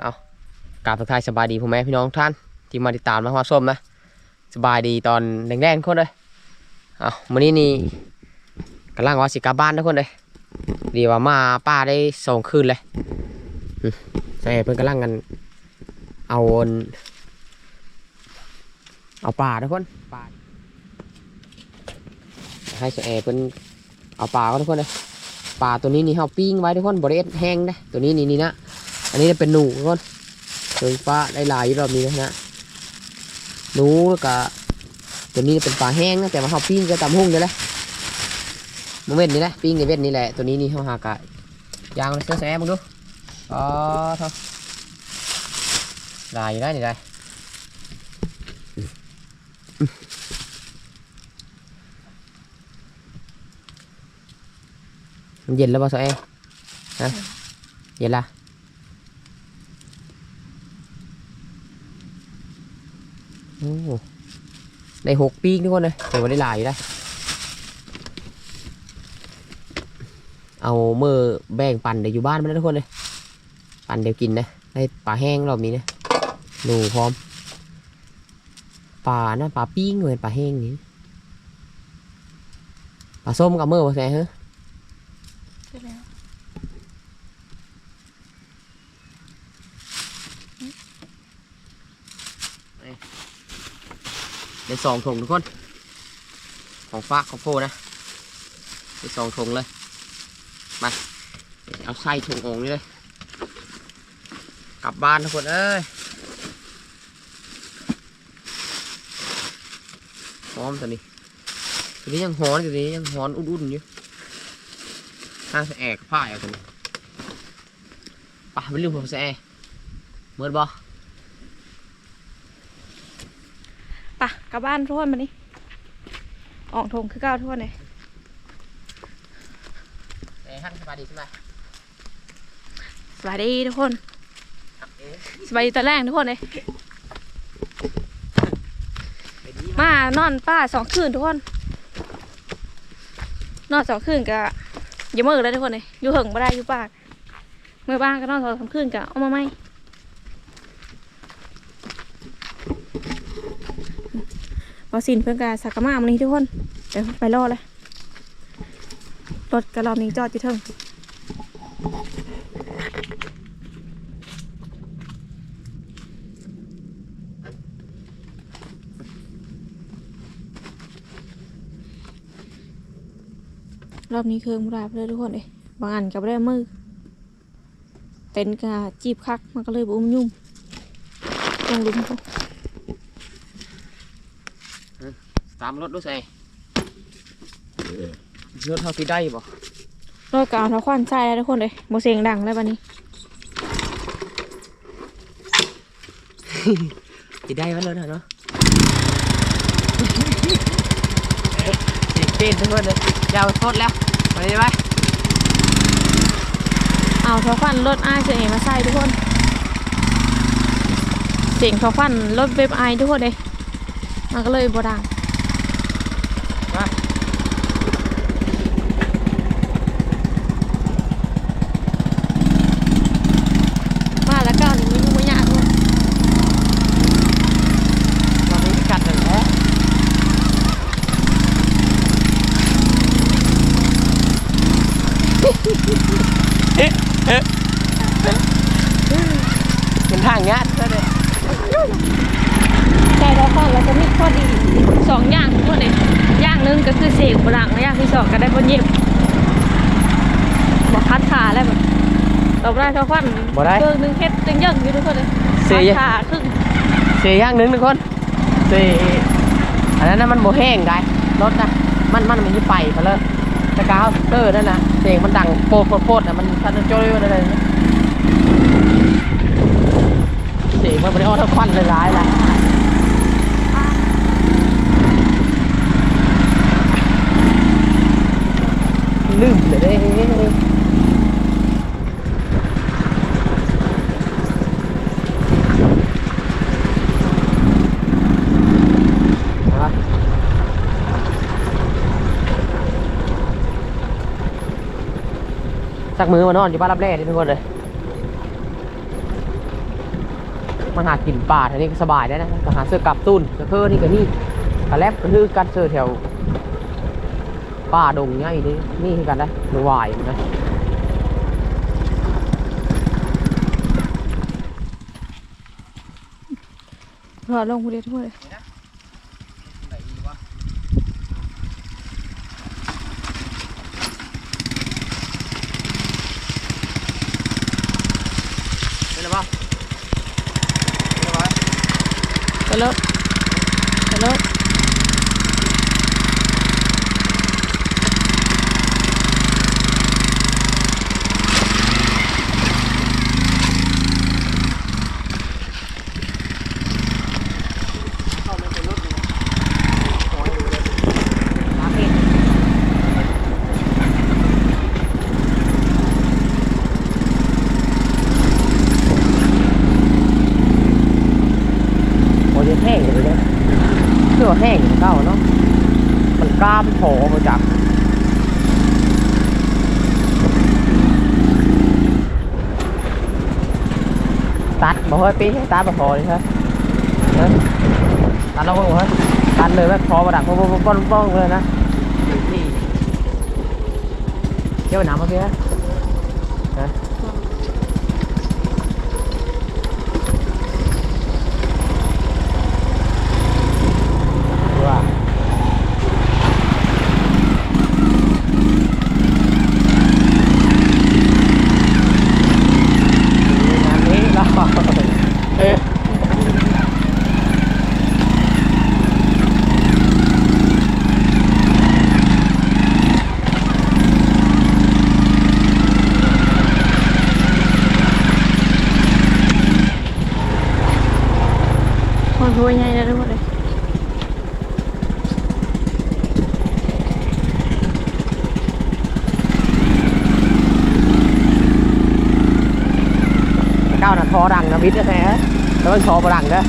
เอากราบทักทายสบายดีพ่อแม่พี่น้องท่านที่มาติดตามมาฮอส้มนะสบายดีตอนแดงๆคนเลยเอามื้อนี้นี่กำลังว่าสิกลับบ้านทุกคนเลยดีว่ามาป้าได้สองคืนเลยใช่เพิ่อนกำลังกันเอาอนเอาปลาทุกคนปลาให้เสแอเพิ่นเอาปลาก็ทุกคนเลยปลาตัวนี้นี่เฮาปิ้งไว้ทุกคนบริเวณแห้งนะตัวนี้นี่นี่นะ อันนี้เป็นหนูทุกคนเพิ่งปลาได้หลายอยู่รอบนี้นะฮะหนูแล้วก็ตัวนี้เป็นปลาแห้งนะแต่ว่าเฮาปิ้งก็ตำหุ่งนี่แหละโมเมนต์นี่แหละปิ้งในเวทนี่แหละตัวนี้นี่เฮาหากะยางเลยเสื้อแซ่มึงดูอ๋อท่าได้อยู่ได้นี่ได้มันเย็นแล้วป่ะสื้อแอฮะเย็นละ โอ้ได้หกปีกทุกคนเลยแต่ว่าได้หลายอยู่นะเอาเมื่อแบ่งปันเดี๋ยวอยู่บ้านไปแล้วทุกคนเลยปันเดี๋ยวกินนะได้ปลาแห้งรอบนี้นะหนูพร้อมปลานะปลาปิ้งเหมือนปลาแห้งนี่ปลาส้มกับเมื่อว่าไงฮะ ใช่แล้ว ได้สองถุงทุกคน ของฝาของโฟนะได้สองถุงเลย มา เอาใส่ถุงองนี่เลย กลับบ้านทุกคนเอ้ยหอมตัวนี้ตัวนี้ยังหอนตัวนี้ยังหอนอุ่นๆอยู่ห้างแอกผ้าอาตัวนี้ไป่ะไม่ลืมผมแซ่เมื่อบ่ ปะ กลับบ้านทุกคนมานี่ออกทงคือเก้าทุกคนเลยแซ่ท่านสบายดีใช่ไหมสวัสดีทุกคนสบายดีตอนแรกทุกคนเลยไปดีมานอนป้าสองคืนทุกคน นอนสองคืนกะอย่ามือเลยทุกคนเลยอยู่เหิงไม่ได้อยู่ป้าเมื่อบ้านก็นอนสองสามคืนกะเอามาไหม พอสินเพื่อนกะสักกะมาวันนี้ทุกคนเดี๋ยวไปรอเลยรถกระรอบนี้จอดอยู่เทิงรอบนี้เครื่องบุราไปเลยทุกคนเลยบางอันกับได้มือเต็นกะจีบคักมันก็เลยบุ้มยุ่มลงลุมเขา ตามรถด้วยใส่รถเท่าที่ได้บ่รถกเอาเท้าควันใส่แล้วทุกคนเลยโมเสียงดังแล้วบันนี้ที่ได้มันเลยเนาะเสียงเป็นทุกคนเลยยาวโทษแล้วไปเลยไหมเอาเท้าควันรถไอายเสียงเอมาใส่ทุกคนเสียงเท้าควันรถเว็บไอายทุกคนเลยมันก็เลยบดัง มา มาแล้วก็นี่มันยุ่งไม่ยากทุกคน เราไม่กัดเลยแหละเป็นทางงัดซะเลย ใส่เท้าควันแล้วก็มีข้อดีสองอย่างทุกคนเลยอย่างหนึ่งก็คือเสียงบดังและอย่างที่สองก็ได้บนเย็บบอกคัดขาแล้วแบบ ตบได้เท้าควันบ่ได้เครื่องหนึงเฮ็ดตึงยังอยู่ทุกคนเลยเสียขาครึ่งเสียอย่างหนึ่งทุกคนเสียอันนั้นนะมันโบแห้งได้รถนะมันมันมันจะไปเขาเลยตะกาวเตอร์นั่นนะเสียงมันดังโปดโปดโปดอะมันทันจะโจ้ยอะไรนะเสียงมันไม่ได้ออทั้งควันเลยร้ายละลืมเลยเด้เอาละ สักมือมานอนอยู่บ้านรับแร่ดิทุกคนเลยมาหากินป่าแถวนี้สบายได้นะก็หาเสื้อกลับตุ้นก็คือนี่ก็นี่กระแลบก็คือกันเสื้อแถวป่าดงเนี้ยอีนี่นี่กันได้หรือวายนะรอลงกูเดียวทุกคนเลย เป็นไรบ้าง ไปแล้วไปแล้ว โอ้ยแห้งเลยเนี่ยเสื้อแห้งเก่าเนาะมันกล้ามโผล่มาจาก เฮ้ยปีให้ตัดบ่พอเลยครับเฮ้ยตัดแล้วบ่เฮ้ยตัดเลยแบบพอประดับป้องป้องป้องป้องเลยนะนี่เที่ยวน้ำมาพี่ฮะฮะดูว่างานนี้เราเอ๊ะ คนพูดยังไงนะทุกคนเลย ก้าวน่ะทอดังนะบิดแท้ๆแล้วมันท อประดังเด้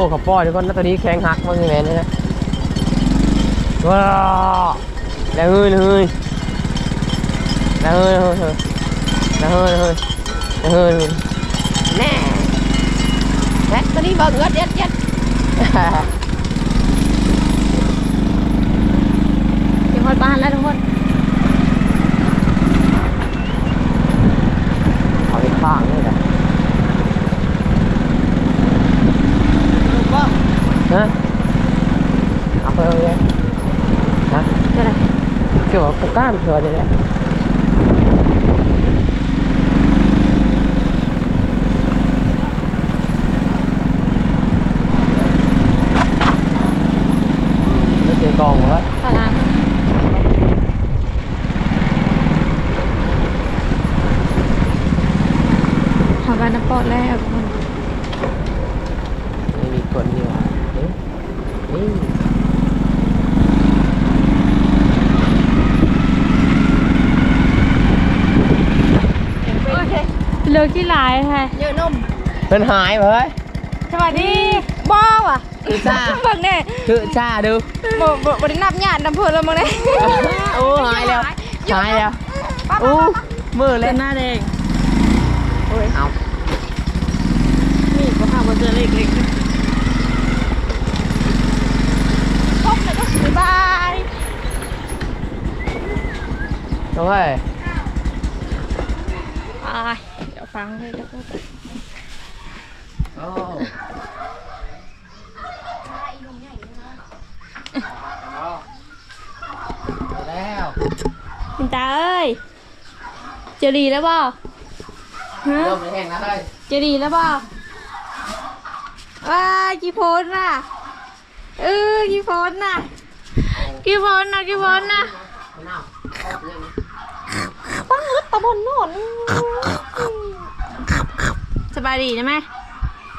ตะโกขับปล่อยทุกคนแล้วตัวนี้แข็งหักมันยังไงนี่นะว้าวแล้วเฮ้ยแล้วเฮ้ยแล้วเฮ้ยแล้วเฮ้ยแล้วเฮ้ยแล้วเฮ้ยแล้วเฮ้ยแน่แน่ตัวนี้เบิ่งเงิดเย็ดเย็ดเดี๋ยวฮอบ้านแล้วทุกคนเอาไปข้างนี่แหละฮะ เอาไปเลยฮะเท่าไหร่เกี่ยวกับก้านเธอเลยแหละไม่เจอกองเหรอตารางหาบ้านน้ำปอดแล้วทุกคน ไม่มีคนนี่หว่าเอ๊ะนี่ เลือก ที่หลายค่ะเยอะนมมันหายไปเฮ้ยสวัสดีบ้าว่ะคือจ้าเบิ่งเนี่ยคือจ้าดูบ่บ่บ่ได้นับญาตินำเพิ่นแล้วมึงเนี่ยโอ้หายแล้วหายแล้วโอ้มือเล่นหน้าแดงเอานี่ก็พาบ่เจอเล็กๆพบแล้วก็บ๊ายบายโอ้ยไปเดี๋ยว ฟังเลยแล้วก็โอ้แล้วคุณตาเอ้ยจะดีแล้วบ่ฮเริ่มแห้งแล้วเลยเจรีแล้วบ่ว้ากี่โพนน่ะเออกี่โพนน่ะกี่โพนน่ะกี่โพนน่ะปังตะบนนอน บายดีใช่ไหม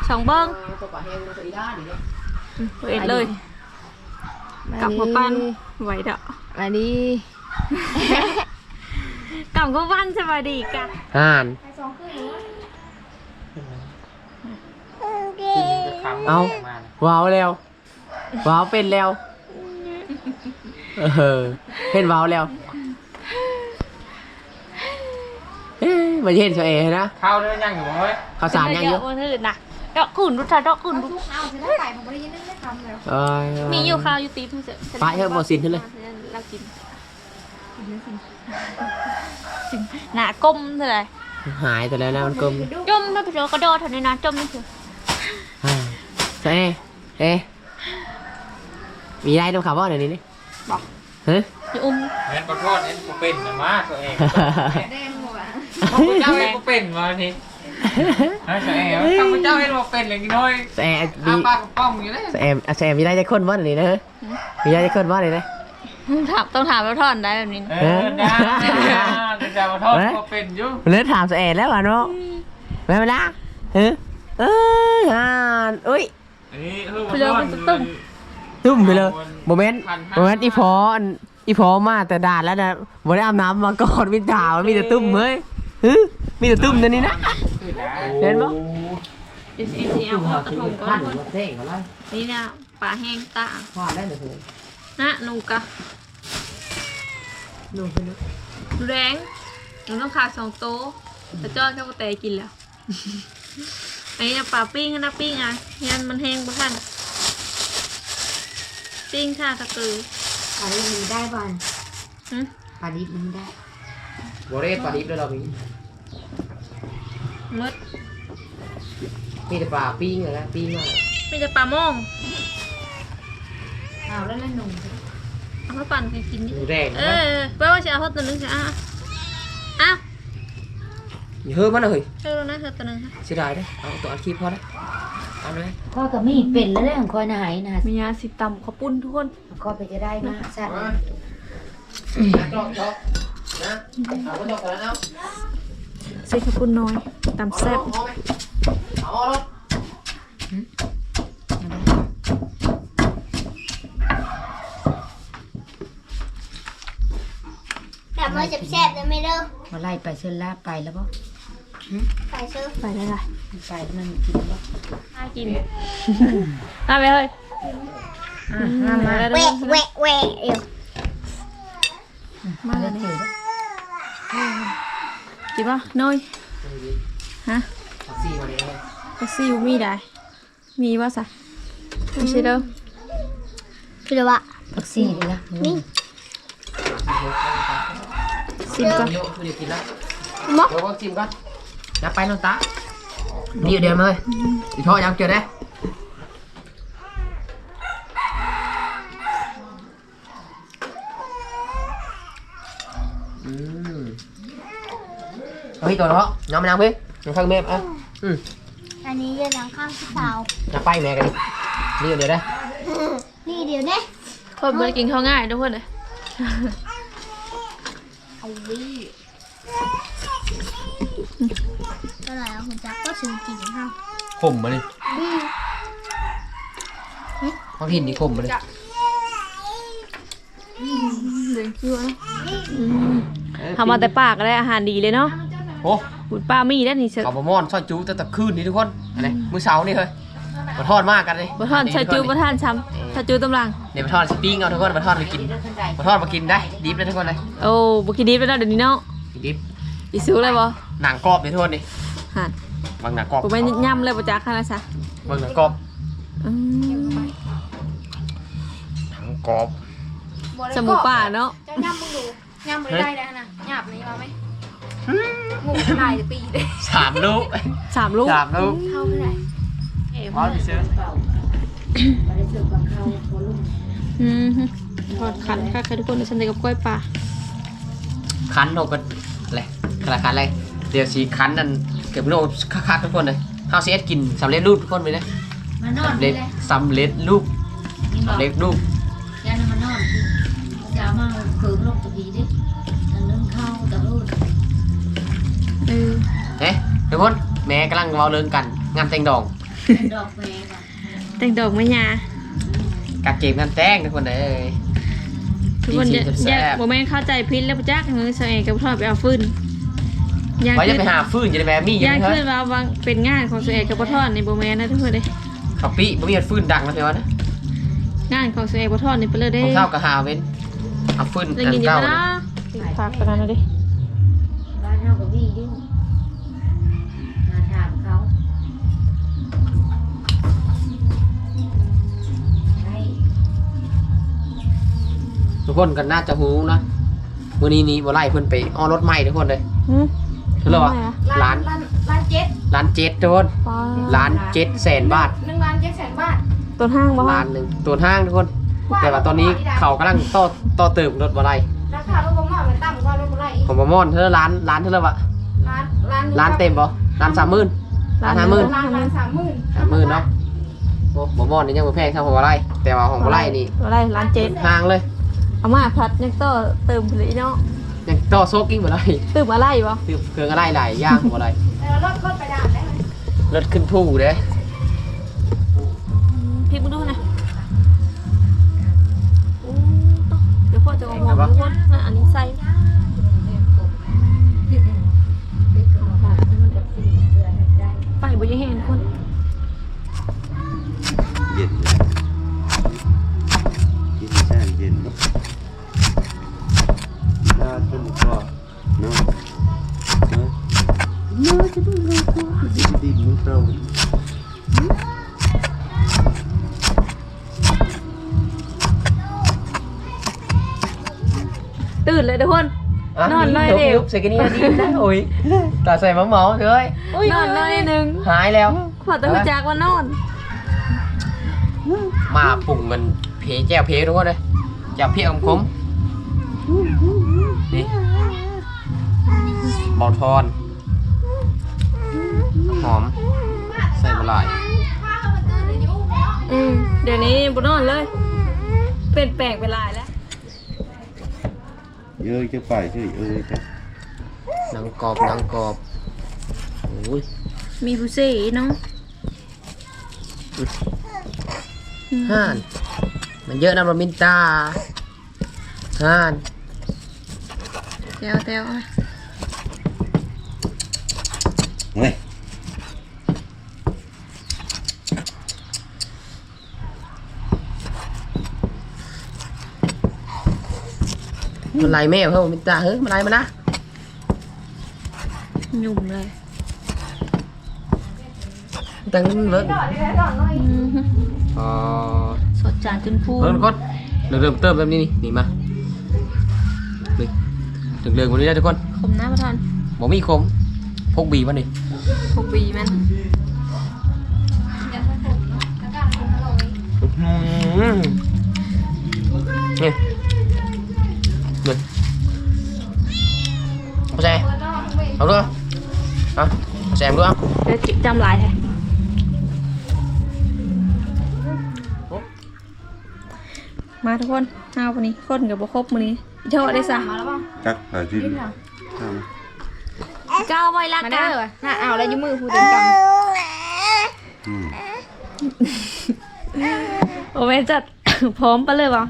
สองเบิ้งตัวปลาแห้งตัวอีด้าดิเนี่ยเอ็ดเลยกลับมาปั้นไหวเด้ออันนี้กลับมาปั้นสบายดีกันห่านเอาว้าวแล้วว้าวเป็นแล้วเออเป็นว้าวแล้ว เอ๊ะมาเห็นเฉยๆนะข้าวเรื่องยังอยู่บ่เฮ้ยข้าวสารยังเยอะวันอื่นนะดอกขุนรุทธาดอกขุนรุเอาจะได้ไก่ผมไม่ได้ยินได้คำแล้วเอ้ยมีอยู่ข้าวอยู่ตีเพื่อจะไปเถอะหมดสินขึ้นเลยเรากินหนากลมเท่าไหร่หายแต่แล้วนะมันกลมจมไม่ไปเจอกระโดดเท่านี้นะจมนี่คืออ่าเอ๊ะเอ๊ะมีได้ต้องขับว่าเดี๋ยวนี้นี่บอกเฮ้ยอย่าอุ้มเห็นขอโทษเห็นกูเป็นนะมาตัวเองแดงหัว ข้าพเจ้าเห็นกูเป็นมาทีเฮ้ยตัวเองข้าพเจ้าเห็นกูเป็นเลยกี่น้อยแซมอามีปากกระป้องอยู่เลยแซมแซมมีได้จะคนว่าเดี๋ยวนี้นะเฮ้ยมีได้จะคนว่าเลยนะถามต้องถามแล้วทอนได้แบบนี้นะเออได้จะจะขอโทษกูเป็นอยู่เลือถามแซมแล้วอะเนาะไม่เป็นไรเฮ้ยเอ้ยอ่านอุ้ยอันนี้คือไปเจอมันตึ้มตุ้มไปเลยโมเมนต์โมเมนต์อีพออันอีพอมาแต่ด่านแล้วนะบ่ได้อาบน้ำมาก่อนมีดาวมีแต่ตุ้มเฮ้ย ฮึมีแต่ตุ้มเดี๋ยวนี้นะเห็นปะเดี๋ยวสิสิเอาเอากระทงก่อนเท่งอะไรนี่นะปลาแห้งตาพลาดได้เลยเถอะนะหนูกะดูไปดูดูแรงหนูต้องขาดสองโต๊ะแต่จอดแค่กูแต่กินแล้วอันนี้นะปลาปิ้งนะปิ้งอะยันมันแห้งปะท่านปิ้งค่ะตะกือปลาดิบมันได้บ้านหึปลาดิบมันได้ บริเวณปลาดิบด้วยเรามีมืดมีแต่ปลาปิ้งเลยนะปิ้งมากมีแต่ปลาโม่งเอาแล้วแล้วหนุ่มเอามาปั่นกันกินนี่หมูแดงเอนะอแปลว่าจะเอาทอดตัวหนึงใช่อะอ้าวอย่าเฮ้ยมันเลยเร็วๆนะเธอตัวหนึงค่ะเสียดายเลยเอาตัวอัดคลิปพอนะเอาเลยข้อกับมีเป็นแล้วเรื่องคอยหายนะมียาสิตำข้าวปุ้นทุกคนก็ไปจะได้มาสัตว์จอกจอก นะเอาไปจอกกันแล้วใส่ข้าวปุ้นน้อยตำแซ่บเอาไหมเอารถแต่มันจะแซ่บเลยไหม่เด้อมาไล่ไปเชิญลาไปแล้วบ่ไปซื้อไปได้ละไปแล้วมันกินบ่น่ากินน่าไปเลยมามาแล้วแหวะแหวะแหวะเดี๋ยวมาแล้วถือ กินป่ะน้อยฮะตักซี่มาเลยก็ซิวมีได้มีว่าสะไม่ใช่เด้อคือว่าผักซี่ดีละนี่ซิมก่อนเดี๋ยวคือเดี๋ยวกินแล้วเดี๋ยวก็ชิมก่อนนับไปน้องตานี่เดี๋ยวมาเลยอีท่อยังเจอได้ เอาพี่ตัวเนาะน้ำมะนาวพี่น้ำข้างเมฟอะอืมอันนี้ยืนหลังข้างพี่สาวนับไปแม่กันดินี่เดี๋ยวได้นี่เดี๋ยวนี้คนไม่ได้กินข้าวง่ายทุกคนเลยเอาวิก็ไหนเอาคุณจักก็ซื้อกินข้าวขมมาเลยท้องถิ่นนี่ขมมาเลยเดินคิวนะทำมาแต่ปากก็ได้อาหารดีเลยเนาะ โอ้บุญป้ามีได้นี่เชอะ เอาบะม่อนซอยจูแต่ตะคืนนี่ทุกคนอะไรมื้อเช้านี่เฮ้ยมาทอดมากกันเลยบะทอนชาจูบะทานช้ำชาจูตำลัง เดี๋ยวมาทอดสปิ้งเอาทุกคนมาทอดมากินมาทอดมากินได้ดิบเลยทุกคนเลยโอ้บุกินดีไปแล้วเดี๋ยวนี้เนาะกินดิบอีซูเลยบ่หนังกรอบเลยทุกคนนี่หันบางหนังกรอบผมไม่ย่ำเลยประจักษ์ขนาดซะบางหนังกรอบอืมหนังกรอบสมูป่าเนาะจะย่ำมึงดูย่ำไม่ได้แล้วนะหยาบนี้มาไหม งูลายปีเลยสามลูกสามลูกสามลูกเข้าไม่ได้พร้อมซื้อมาได้เสิร์ฟกับเขาพอลูกอืมทอดขันค่ะค่ะทุกคนเดี๋ยวฉันจะกับกล้วยป่าคั้นออกก็อะไรขนาดคั้นอะไรเดี๋ยวสีคั้นนั่นเก็บโลคักๆทุกคนเลยข้าวซีเอสกินสำเร็จรูปทุกคนไปนะมานอนสำเลเร็ยจสำเร็จรูปนี่บอกสำเร็จรูปยันมานอนจะมาเกิดโรคตะบีดิ เออเอ๊ะทุกคนแม่กำลังเว้าเรื่องกัน งานแต่งดองเป็นดอกแมงอะแต่งดอกไม้ยากาเกมงานแต่งทุกคนเลย ทุกคนจริองๆยากแซ่บอยากบ่แม่นเข้าใจพิษแล้วบ่จักเฮ้ยเสเอกับทอดไปเอาฟืนอยากว่าจะขึ้นไปหาฟืนจะได้แบบมีอยู่อยากเฮ้ขึ้ยนว่าวังเป็นงานของเสเอกับบ่ทอดในบ่แม่นนะทุกคนเด้ขับปีบ่มีฟืนดังนะเพียวนะงานของเสเอบ่ทอดนี่ไปเลยขเด้องเท่ากับหาเว้นเอาฟืนได้อันยินอยู่เก่าปะนะนะฝากกันนะดิ ทุกคนก็น่าจะหูนะมื้อนี้นี้บ่ไล่เพิ่นไปอ้อรถใหม่ทุกคนเลยหืมคือแล้ววะล้าล้านนล้านล้านเจ็ดล้านเจ็ดทุกคนป้าล้านเจ็ดแสนบาทหนึ่งล้านเจ็ดแสนบาทต้นห้างบ่ล้านหนึ่งตัวห้างทุกคน แต่ว่าตอนนี้เขากำลังต่อต่อเติมรถบ่ไล่ราคารถบมอมันต่ำกว่ารถบุไรอีกของบ่มอนเท่าล้านล้านเท่าไหร่วะล้านล้านล้านเต็มบ่ล้านสามหมื่นล้านห้าหมื่นล้านล้านสามหมื่นสามหมื่นเนาะโอ้บ่มอนนี่ยังบ่แพงเท่าของบ่ไล่แต่ว่าของบ่ไล่นี่อะไรร้านเจ็ดห่างเลยเอามาพัดยังต่อเติมผลิตเนาะยังต่อโซกิ้งบ่ไล่เติมอะไรบ่คือเครื่องอะไรหลายอย่างของบ่ไล่แต่ว่ารถรถไปด่านได้ไหมรถขึ้นผู้เด้พริกมาดูหนะโอ้ต่อเดี๋ยวพ่อจะเอาหอมทุกคนนะอันนี้ใส่ บใส่กันนี่ดีนะโอ้ยตาใส่หมอหมอๆเลยนอนหน่อยหนึงหายแล้วขอตัวไปจากว่านอน มาปรุงมันเพแจ่วเพทุกคนเลยแจ่วเพอมคมนี่บอทอน หอม ใส่บลายอืมเดี๋ยวนี้บ่นอนเลย เป็นแปลกไปหลายแล้วเยอะจะไปเฉยเออจ้ะ หนังกรอบหนังกรอบโอ้ยมีผู้ซี่เนาะห่าน มันเยอะนะบะมินตาห่านเดี๋ยวเดี๋ยวเอาเฮ้ยมันไล่แมวเฮ้ยบะมินตาเฮ้ยมันไล่มานะ หยุ่มเลย ตังเลิศอืมฮึอ๋อสดจานจนพูเพิ่มก้นเริ่มเติมแบบนี้นี่นี่มานี่เรื่องๆวันนี้นะทุกคนขมน้ำประทานบอกมีคมพกบีมานี่พกบีมันอย่าใส่ผมเนาะแล้วการผมอร่อยนี่นี่เอาแซเปิดนอกเว้ยเอาด้วยเอาเอาแซมด้วยเอาเดี๋ยวจิจำหลายแท้มาทุกคนเอาวันนี้คนกับบ่ครบมื้อนี้อีเท่าได้ซะมาแล้วป่ะจักหาที่กินเหรอทำก้าวไว้ละมากัเด้นอน่าเอาแล้วอยืมมือพูดเต็มกอืมโอ้แม่จัดพร้อมไปเลยบ่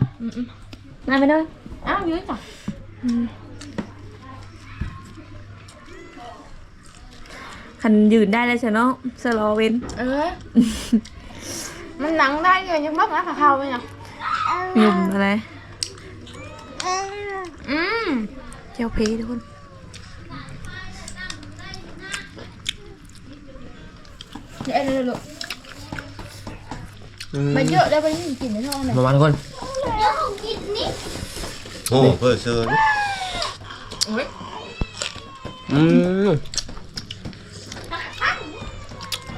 มาไปเลยำอ้าวยืนจ้ะ คันยืนได้เลยใช่เนาะสโลเวนเออ มันหนังได้เลยยังบักนะขาเขาเลยนะหยุ่มอะไร อืมเจ้าเพทุกคนเดี๋ยวเดี๋ยวเดี๋ยวมันเยอะได้ไปนี่กินได้เท่าไหร่มามาทุกคนโอ้เพื่อเชิญอืม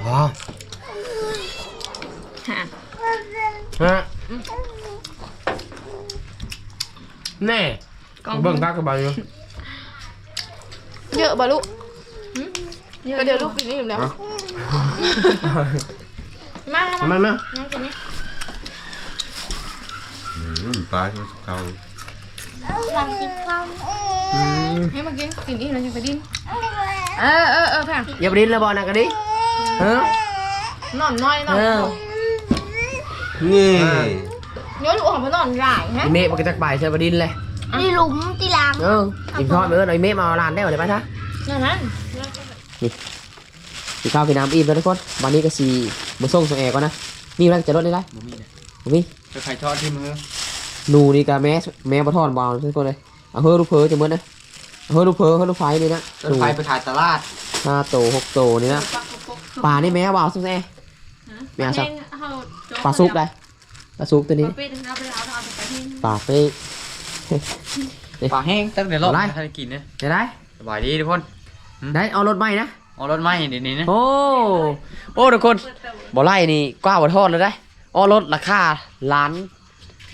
ว้าวหาฮะแน่กล้องเบิ่งตากระบายอยู่เยอะบ่ลูกก็เดี๋ยวลูกกินนี่อยู่แล้ว มามามามานั่งกินนี่อืมปลาที่เขาลองกินข้าวให้มากินกินนี่แล้วยังไปดิ้นเออเออเออแพงอย่าไปดิ้นเลยบอลนะกันดิ เออนอนน้อยนอนเออนี่เดี๋ยวลูกออกมานอนหลายฮะไอเมฆมันก็จะไปเชิญไปดิ้นเลยนี่หลุมที่ล้างเออกินทอดไปเออไอเมฆมาเอาลานได้เลยไปซะนั่นนั่นกินข้าวกินน้ำอิ่มแล้วทุกคนวันนี้ก็สีมาส่งส่งแอร์ก่อนนะมีอะไรจะลดได้ไรบ่มีนะบ่มีจะไข่ทอดที่มือหนูนี่กับแม่แม่บะทอนบอลทุกคนเลยเอาเฮ้อลูกเพอจะเหมือนนะเอาเฮ้อลูกเพอเฮ้อลูกไฟนี่นะรถไฟไปถ่ายตลาดห้าโตหกโตนี่นะ ปลานี่แม่วาวสุกแน่แม่สักปลาซุกได้ปลาซุกตัวนี้ไปเอาไปเอาเอาไปที่ปลาไปปลาแห้งตั้งแต่รอบอะไรท่านกินเนี่ยจะได้สบายดีทุกคนได้เอารถใหม่นะเอารถไหม้เดี๋ยวนี้นะโอ้โอ้ทุกคนบ่ไล่นี่กว้าบ่ทอดเลยได้อ๋อรถราคาล้าน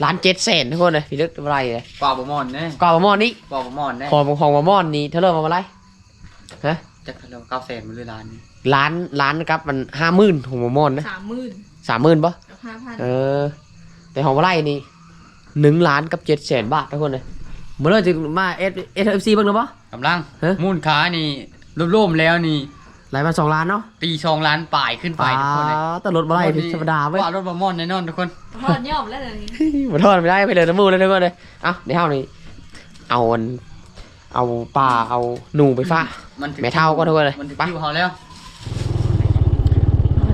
ล้านเจ็ดแสนทุกคนเลยพี่ลึกบ่ไล่เลยปลาบะมอนเนี่ยกว้าบ่มอนนี่ปลาบะมอนเนี่ยของของบ่มอนนี่เท่าไหร่มาบ่ไล่ฮะจะทะเลาะเก้าแสนมันเลยล้านนี่ ล้านล้านครับมันห้าหมื่นของบ่มอนนะสามหมื่นสามหมื่นปะกับห้าพันเออ แต่ของบ่ไล่นี่หนึ่งล้านกับเจ็ดแสนบาททุกคนเลยเมื่อไรจะมาเอสเอสเอฟซีบ้างหรือเปล่ากำลังฮะ มูลค้านี่รวมๆแล้วนี่ไหลมาสองล้านเนาะตีสองล้านป่ายขึ้นไปทุกคนเลยแต่รถบ่ไล่ธรรมดาเว้ย ว่ารถบะมอนแน่นอนทุกคนพอยอมแล้วเลยวนี้บ่ทอดไม่ได้ไปเลยน้ำมูกเลยทุกคนเลยเอ้าในเท่านี้เอาอันเอาปลาเอาหนูไปฟ้า มันถึงแม่เท่าก็ทุกคนเลยมันถึงไป คิวเขาแล้วขอ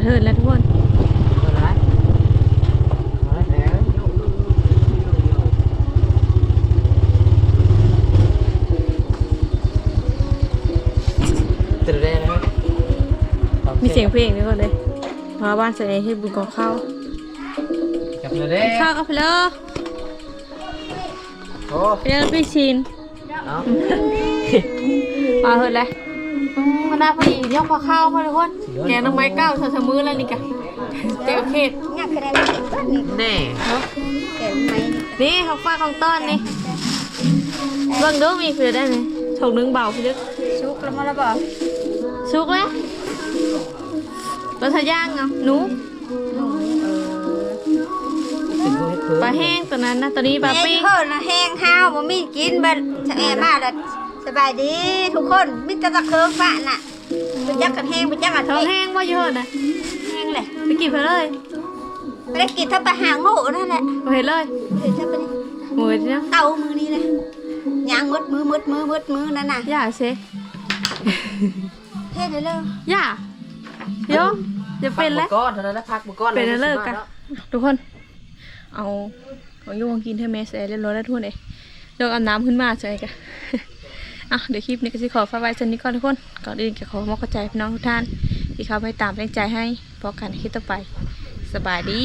เทิดแล้วทุกคนตื่นได้เลยมีเสียงเพลงทุกคนเลยมาบ้านเสร็จให้บุญกองข้าวจับเลยเด้ข้าวกับเพลอโอ้เพลอพี่ชินเอามาเถิดเลย มันาพอดียกพอข้าวพอทุกคนแกงน้ำไม้เก้าเธอทำมือแล้วนี่กะเจ้าเขตอยากแสดงว่านี่แน่เก๋ไหมนี่ของฟ้าของต้นนี่เบิ่งดูมีเพื่อได้ไหมถกนึงเบาพี่ลึกชุกแล้วมาแล้วบอกสุกแล้วรสย่างเอาะหนูปลาแห้งตัวนั้นนะตัวนี้ปลาปิ้งเพิ่นนะแห้งห้าวบ่มีกินบิดสะแอบมาแล้ว สบายดีทุกคนมีแต่ตะเคิงปะน่ะไปจักกันแห้งไปจักกันท้องแห้งแห้งว่าเยอะนะแห้งเลยไปกินเพลเลยไปได้กินถ้าไปหาโง่นั่นแหละไปเห็นเลยเห็นถ้าไปนี่หมูเนาะเต่ามือนี่เลยยางมืดมือมืดมือมืดมือนั่นน่ะอย่าเซเฮ็ดได้เลยอย่าเดี๋ยวจะเป็นแล้วก้อนเท่านั้นนะพักมือก้อนเป็นแล้วเลิกกันทุกคน เอาของอยูของกินให้แม่ใส่เรียบร้อยแล้วทุกคนเลยเลิกอาบน้ำขึ้นมาใช่ไหมกัน อะเดี๋ยวคลิปนี้ก็จะขอฝากไว้สันนี้ก่อนทุกคนก่อนอื่นก็ขอมอบเข้าใจพี่น้องทุกท่าน ที่เขาไปตามแรงใจให้พอกันในคลิปต่อไป สบายดี